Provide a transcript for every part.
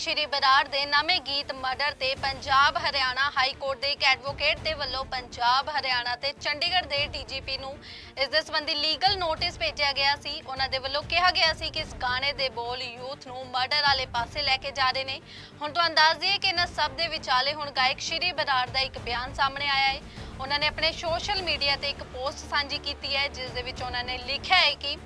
ਸ਼੍ਰੀ ਬਰਾੜ ਦੇ ਨਵੇਂ ਗੀਤ ਮਰਡਰ ਤੇ ਪੰਜਾਬ ਹਰਿਆਣਾ ਹਾਈ ਕੋਰਟ ਦੇ ਇੱਕ ਐਡਵੋਕੇਟ ਦੇ ਵੱਲੋਂ ਪੰਜਾਬ ਹਰਿਆਣਾ ਤੇ ਚੰਡੀਗੜ੍ਹ ਦੇ ਡੀਜੀਪੀ ਨੂੰ ਇਸ ਦੇ ਸੰਬੰਧੀ ਲੀਗਲ ਨੋਟਿਸ ਭੇਜਿਆ ਗਿਆ ਸੀ। ਉਹਨਾਂ ਦੇ ਵੱਲੋਂ ਕਿਹਾ ਗਿਆ ਸੀ ਕਿ ਇਸ ਗਾਣੇ ਦੇ ਬੋਲ ਯੂਥ ਨੂੰ ਮਰਡਰ ਵਾਲੇ ਪਾਸੇ ਲੈ ਕੇ ਜਾ ਰਹੇ ਨੇ। ਹੁਣ ਤੁਹਾਨੂੰ ਦੱਸ ਦਈਏ ਕਿ ਇਹਨਾਂ ਸਭ ਦੇ ਵਿਚਾਲੇ ਹੁਣ ਗਾਇਕ ਸ਼੍ਰੀ ਬਰਾੜ ਦਾ ਇੱਕ ਬਿਆਨ ਸਾਹਮਣੇ ਆਇਆ ਹੈ। ਉਹਨਾਂ ਨੇ ਆਪਣੇ ਸੋਸ਼ਲ ਮੀਡੀਆ ਤੇ ਇੱਕ ਪੋਸਟ ਸਾਂਝੀ ਕੀਤੀ ਹੈ, ਜਿਸ ਦੇ ਵਿੱਚ ਉਹਨਾਂ ਨੇ ਲਿਖਿਆ ਹੈ ਕਿ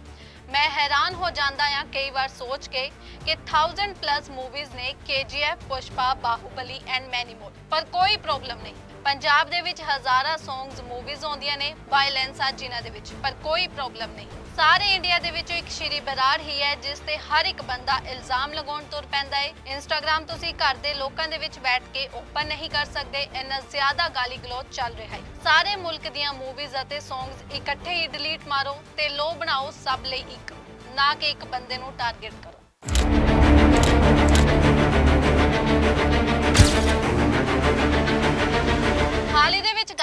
ਮੈਂ ਹੈਰਾਨ ਹੋ ਜਾਂਦਾ ਆ ਕਈ ਵਾਰ ਸੋਚ ਕੇ ਕਿ 1000 ਪਲੱਸ ਮੂਵੀਜ਼ ਨੇ KGF, Pushpa, Baahubali and many more ਪਰ ਕੋਈ ਪ੍ਰੋਬਲਮ ਨਹੀਂ। ਪੰਜਾਬ ਦੇ ਵਿੱਚ ਹਜ਼ਾਰਾਂ ਸੌਂਗਸ ਮੂਵੀਜ਼ ਆਉਂਦੀਆਂ ਨੇ ਵਾਇਲੈਂਸ ਆ ਜਿਨ੍ਹਾਂ ਦੇ ਵਿੱਚ, ਪਰ ਕੋਈ ਪ੍ਰੋਬਲਮ ਨਹੀਂ। ਸਾਰੇ ਇੰਡੀਆ ਦੇ ਵਿੱਚੋਂ ਇੱਕ ਸ਼੍ਰੀ ਬਰਾੜ ਹੀ ਹੈ, ਜਿਸ ਤੇ ਹਰ ਇੱਕ ਬੰਦਾ ਇਲਜ਼ਾਮ ਲਗਾਉਣ ਤੁਰ ਪੈਂਦਾ ਹੈ। ਇੰਸਟਾਗ੍ਰam ਤੁਸੀਂ ਘਰ ਦੇ ਲੋਕਾਂ ਦੇ ਵਿੱਚ ਬੈਠ ਕੇ ਓਪਨ ਨਹੀਂ ਕਰ ਸਕਦੇ, ਇੰਨਾ ਜ਼ਿਆਦਾ ਗਾਲੀ ਗਲੋਚ ਚੱਲ ਰਿਹਾ ਹੈ। ਸਾਰੇ ਮੁਲਕ ਦੀਆਂ ਮੂਵੀਜ਼ ਅਤੇ ਸੌਂਗਸ ਇਕੱਠੇ ਹੀ ਡਿਲੀਟ ਮਾਰੋ ਤੇ ਲੋ ਬਣਾਓ ਸਭ ਲਈ ਇੱਕ, ਨਾ ਕਿ ਇੱਕ ਬੰਦੇ ਨੂੰ ਟਾਰਗੇਟ ਕਰੋ।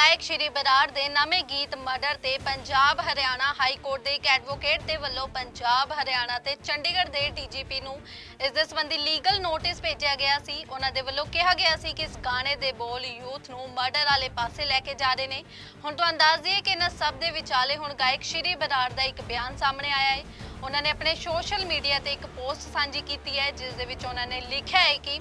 ਗਾਇਕ ਸ਼੍ਰੀ ਬਰਾੜ ਦੇ ਨਵੇਂ ਗੀਤ ਮਰਡਰ ਤੇ ਪੰਜਾਬ ਹਰਿਆਣਾ ਹਾਈ ਕੋਰਟ ਦੇ ਇੱਕ ਐਡਵੋਕੇਟ ਦੇ ਵੱਲੋਂ ਪੰਜਾਬ ਹਰਿਆਣਾ ਤੇ ਚੰਡੀਗੜ੍ਹ ਦੇ ਡੀਜੀਪੀ ਨੂੰ ਇਸ ਦੇ ਸੰਬੰਧੀ ਲੀਗਲ ਨੋਟਿਸ ਭੇਜਿਆ ਗਿਆ ਸੀ। ਉਹਨਾਂ ਦੇ ਵੱਲੋਂ ਕਿਹਾ ਗਿਆ ਸੀ ਕਿ ਇਸ ਗਾਣੇ ਦੇ ਬੋਲ ਯੂਥ ਨੂੰ ਮਰਡਰ ਵਾਲੇ ਪਾਸੇ ਲੈ ਕੇ ਜਾ ਰਹੇ ਨੇ। ਹੁਣ ਤੁਹਾਨੂੰ ਦੱਸ ਦਈਏ ਕਿ ਇਹਨਾਂ ਸਭ ਦੇ ਵਿਚਾਲੇ ਹੁਣ ਗਾਇਕ ਸ਼੍ਰੀ ਬਰਾੜ ਦਾ ਇੱਕ ਬਿਆਨ ਸਾਹਮਣੇ ਆਇਆ ਹੈ। ਉਹਨਾਂ ਨੇ ਆਪਣੇ ਸੋਸ਼ਲ ਮੀਡੀਆ ਤੇ ਇੱਕ ਪੋਸਟ ਸਾਂਝੀ ਕੀਤੀ ਹੈ, ਜਿਸ ਦੇ ਵਿੱਚ ਉਹਨਾਂ ਨੇ ਲਿਖਿਆ ਹੈ ਕਿ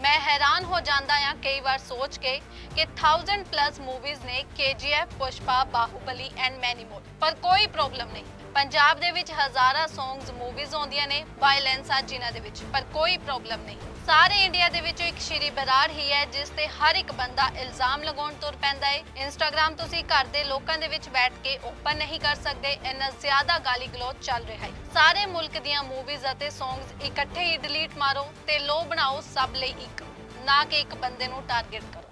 ਮੈਂ ਹੈਰਾਨ ਹੋ ਜਾਂਦਾ ਆ ਕਈ ਵਾਰ ਸੋਚ ਕੇ ਕਿ 1000 ਪਲੱਸ ਮੂਵੀਜ਼ ਨੇ KGF Pushpa Baahubali and many more ਪਰ ਕੋਈ ਪ੍ਰੋਬਲਮ ਨਹੀਂ। ਪੰਜਾਬ ਦੇ ਵਿੱਚ ਹਜ਼ਾਰਾਂ ਸੌਂਗਸ ਮੂਵੀਜ਼ ਆਉਂਦੀਆਂ ਨੇ ਵਾਇਲੈਂਸ ਆ ਜਿਨ੍ਹਾਂ ਦੇ ਵਿੱਚ। ਪਰ ਕੋਈ ਪ੍ਰੋਬਲਮ ਨਹੀਂ। ਸਾਰੇ ਇੰਡੀਆ ਦੇ ਵਿੱਚੋਂ ਇੱਕ ਸ਼੍ਰੀ ਬਰਾੜ ਹੀ ਹੈ, ਜਿਸ ਤੇ ਹਰ ਇੱਕ ਬੰਦਾ ਇਲਜ਼ਾਮ ਲਗਾਉਣ ਤੁਰ ਪੈਂਦਾ ਹੈ। ਇੰਸਟਾਗ੍ਰam ਤੁਸੀਂ ਘਰ ਦੇ ਲੋਕਾਂ ਦੇ ਵਿੱਚ ਬੈਠ ਕੇ ਓਪਨ ਨਹੀਂ ਕਰ ਸਕਦੇ। ਇੰਨਾ ਜ਼ਿਆਦਾ ਗਾਲੀ ਗਲੋਚ ਚੱਲ ਰਿਹਾ ਹੈ। ਸਾਰੇ ਮੁਲਕ ਦੀਆਂ ਮੂਵੀਜ਼ ਅਤੇ ਸੌਂਗਸ ਇਕੱਠੇ ਹੀ ਡਿਲੀਟ ਮਾਰੋ ਤੇ ਲੋ ਬਣਾਓ ਸਭ ਲਈ ਇੱਕ। ਨਾ ਕਿ ਇੱਕ ਬੰਦੇ ਨੂੰ ਟਾਰਗੇਟ ਕਰੋ।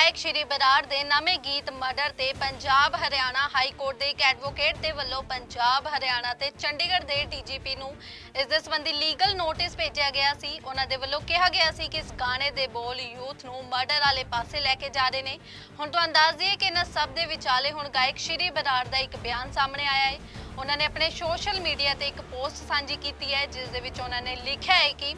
ਗਾਇਕ ਸ਼੍ਰੀ ਬਰਾੜ ਦੇ ਨਵੇਂ ਗੀਤ ਮਰਡਰ ਤੇ ਪੰਜਾਬ ਹਰਿਆਣਾ ਹਾਈ ਕੋਰਟ ਦੇ ਇੱਕ ਐਡਵੋਕੇਟ ਦੇ ਵੱਲੋਂ ਪੰਜਾਬ ਹਰਿਆਣਾ ਤੇ ਚੰਡੀਗੜ੍ਹ ਦੇ ਡੀਜੀਪੀ ਨੂੰ ਇਸ ਦੇ ਸੰਬੰਧੀ ਲੀਗਲ ਨੋਟਿਸ ਭੇਜਿਆ ਗਿਆ ਸੀ। ਉਹਨਾਂ ਦੇ ਵੱਲੋਂ ਕਿਹਾ ਗਿਆ ਸੀ ਕਿ ਇਸ ਗਾਣੇ ਦੇ ਬੋਲ ਯੂਥ ਨੂੰ ਮਰਡਰ ਵਾਲੇ ਪਾਸੇ ਲੈ ਕੇ ਜਾ ਰਹੇ ਨੇ। ਹੁਣ ਤੁਹਾਨੂੰ ਦੱਸ ਦਈਏ ਕਿ ਇਹਨਾਂ ਸਭ ਦੇ ਵਿਚਾਲੇ ਹੁਣ ਗਾਇਕ ਸ਼੍ਰੀ ਬਰਾੜ ਦਾ ਇੱਕ ਬਿਆਨ ਸਾਹਮਣੇ ਆਇਆ ਹੈ। ਉਹਨਾਂ ਨੇ ਆਪਣੇ ਸੋਸ਼ਲ ਮੀਡੀਆ ਤੇ ਇੱਕ ਪੋਸਟ ਸਾਂਝੀ ਕੀਤੀ ਹੈ, ਜਿਸ ਦੇ ਵਿੱਚ ਉਹਨਾਂ ਨੇ ਲਿਖਿਆ ਹੈ ਕਿ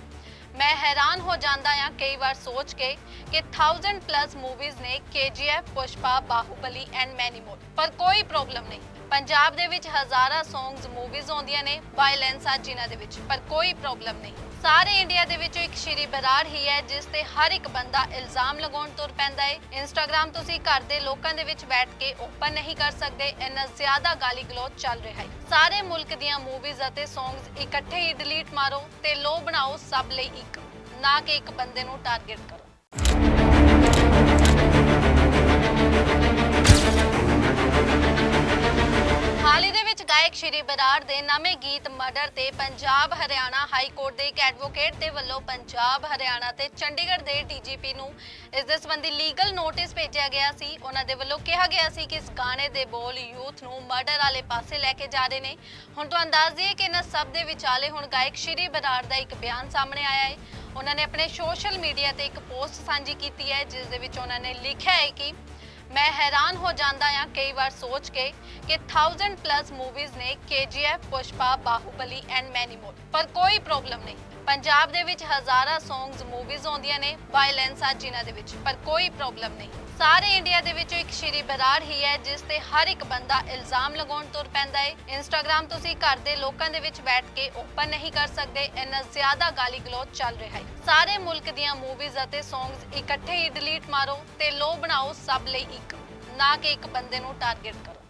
ਮੈਂ ਹੈਰਾਨ ਹੋ ਜਾਂਦਾ ਆ ਕਈ ਵਾਰ ਸੋਚ ਕੇ ਕਿ 1000 ਪਲੱਸ ਮੂਵੀਜ਼ ਨੇ KGF Pushpa Baahubali and many more ਪਰ ਕੋਈ ਪ੍ਰੋਬਲਮ ਨਹੀਂ। ਪੰਜਾਬ ਦੇ ਵਿੱਚ ਹਜ਼ਾਰਾਂ ਸੌਂਗਸ ਮੂਵੀਜ਼ ਆਉਂਦੀਆਂ ਨੇ ਵਾਇਲੈਂਸ ਆ ਜਿਨ੍ਹਾਂ ਦੇ ਵਿੱਚ, ਪਰ ਕੋਈ ਪ੍ਰੋਬਲਮ ਨਹੀਂ। ਸਾਰੇ ਇੰਡੀਆ ਦੇ ਵਿੱਚੋਂ ਇੱਕ ਸ਼੍ਰੀ ਬਰਾੜ ਹੀ ਹੈ, ਜਿਸ ਤੇ ਹਰ ਇੱਕ ਬੰਦਾ ਇਲਜ਼ਾਮ ਲਗਾਉਣ ਤੁਰ ਪੈਂਦਾ ਹੈ। ਇੰਸਟਾਗ੍ਰam ਤੁਸੀਂ ਘਰ ਦੇ ਲੋਕਾਂ ਦੇ ਵਿੱਚ ਬੈਠ ਕੇ ਓਪਨ ਨਹੀਂ ਕਰ ਸਕਦੇ, ਇੰਨਾ ਜ਼ਿਆਦਾ ਗਾਲੀ ਗਲੋਚ ਚੱਲ ਰਿਹਾ ਹੈ। ਸਾਰੇ ਮੁਲਕ ਦੀਆਂ ਮੂਵੀਜ਼ ਅਤੇ ਸੌਂਗਸ ਇਕੱਠੇ ਹੀ ਡਿਲੀਟ ਮਾਰੋ ਤੇ ਲੋ ਬਣਾਓ ਸਭ ਲਈ ਇੱਕ, ਨਾ ਕਿ ਇੱਕ ਬੰਦੇ ਨੂੰ ਟਾਰਗੇਟ ਕਰੋ। ਸ਼੍ਰੀ ਬਰਾੜ ਦੇ ਨਵੇਂ ਗੀਤ ਮਰਡਰ ਤੇ ਪੰਜਾਬ ਹਰਿਆਣਾ ਹਾਈ ਕੋਰਟ ਦੇ ਇੱਕ ਐਡਵੋਕੇਟ ਦੇ ਵੱਲੋਂ ਪੰਜਾਬ ਹਰਿਆਣਾ ਤੇ ਚੰਡੀਗੜ੍ਹ ਦੇ ਡੀਜੀਪੀ ਨੂੰ ਇਸ ਦੇ ਸੰਬੰਧੀ ਲੀਗਲ ਨੋਟਿਸ ਭੇਜਿਆ ਗਿਆ ਸੀ। ਉਹਨਾਂ ਦੇ ਵੱਲੋਂ ਕਿਹਾ ਗਿਆ ਸੀ ਕਿ ਇਸ ਗਾਣੇ ਦੇ ਬੋਲ ਯੂਥ ਨੂੰ ਮਰਡਰ ਵਾਲੇ ਪਾਸੇ ਲੈ ਕੇ ਜਾ ਰਹੇ ਨੇ। ਹੁਣ ਤੁਹਾਨੂੰ ਦੱਸ ਦਈਏ ਕਿ ਇਹਨਾਂ ਸਭ ਦੇ ਵਿਚਾਲੇ ਹੁਣ ਗਾਇਕ ਸ਼੍ਰੀ ਬਰਾੜ ਦਾ ਇੱਕ ਬਿਆਨ ਸਾਹਮਣੇ ਆਇਆ ਹੈ। ਉਹਨਾਂ ਨੇ ਆਪਣੇ ਸੋਸ਼ਲ ਮੀਡੀਆ ਤੇ ਇੱਕ ਪੋਸਟ ਸਾਂਝੀ ਕੀਤੀ ਹੈ, ਜਿਸ ਦੇ ਵਿੱਚ ਉਹਨਾਂ ਨੇ ਲਿਖਿਆ ਹੈ ਕਿ ਮੈਂ ਹੈਰਾਨ ਹੋ ਜਾਂਦਾ ਆ ਕਈ ਵਾਰ ਸੋਚ ਕੇ ਕਿ 1000 ਪਲੱਸ ਮੂਵੀਜ਼ ਨੇ KGF Pushpa Baahubali and many more ਪਰ ਕੋਈ ਪ੍ਰੋਬਲਮ ਨਹੀਂ। ਪੰਜਾਬ ਦੇ ਵਿੱਚ ਹਜ਼ਾਰਾਂ ਸੌਂਗਸ ਮੂਵੀਜ਼ ਆਉਂਦੀਆਂ ਨੇ ਵਾਇਲੈਂਸ ਆ ਜਿਨ੍ਹਾਂ ਦੇ ਵਿੱਚ। ਪਰ ਕੋਈ ਪ੍ਰੋਬਲਮ ਨਹੀਂ। ਸਾਰੇ ਇੰਡੀਆ ਦੇ ਵਿੱਚੋਂ ਇੱਕ ਸ਼੍ਰੀ ਬਰਾੜ ਹੀ ਹੈ, ਜਿਸ ਤੇ ਹਰ ਇੱਕ ਬੰਦਾ ਇਲਜ਼ਾਮ ਲਗਾਉਣ ਤੁਰ ਪੈਂਦਾ ਹੈ। ਇੰਸਟਾਗ੍ਰam ਤੁਸੀਂ ਘਰ ਦੇ ਲੋਕਾਂ ਦੇ ਵਿੱਚ ਬੈਠ ਕੇ ਓਪਨ ਨਹੀਂ ਕਰ ਸਕਦੇ, ਇੰਨਾ ਜ਼ਿਆਦਾ ਗਾਲੀ ਗਲੋਚ ਚੱਲ ਰਿਹਾ ਹੈ। ਸਾਰੇ ਮੁਲਕ ਦੀਆਂ ਮੂਵੀਜ਼ ਅਤੇ ਸੌਂਗਸ ਇਕੱਠੇ ਹੀ ਡਿਲੀਟ ਮਾਰੋ ਤੇ ਲੋ ਬਣਾਓ ਸਭ ਲਈ ਇੱਕ, ਨਾ ਕਿ ਇੱਕ ਬੰਦੇ ਨੂੰ ਟਾਰਗੇਟ ਕਰੋ।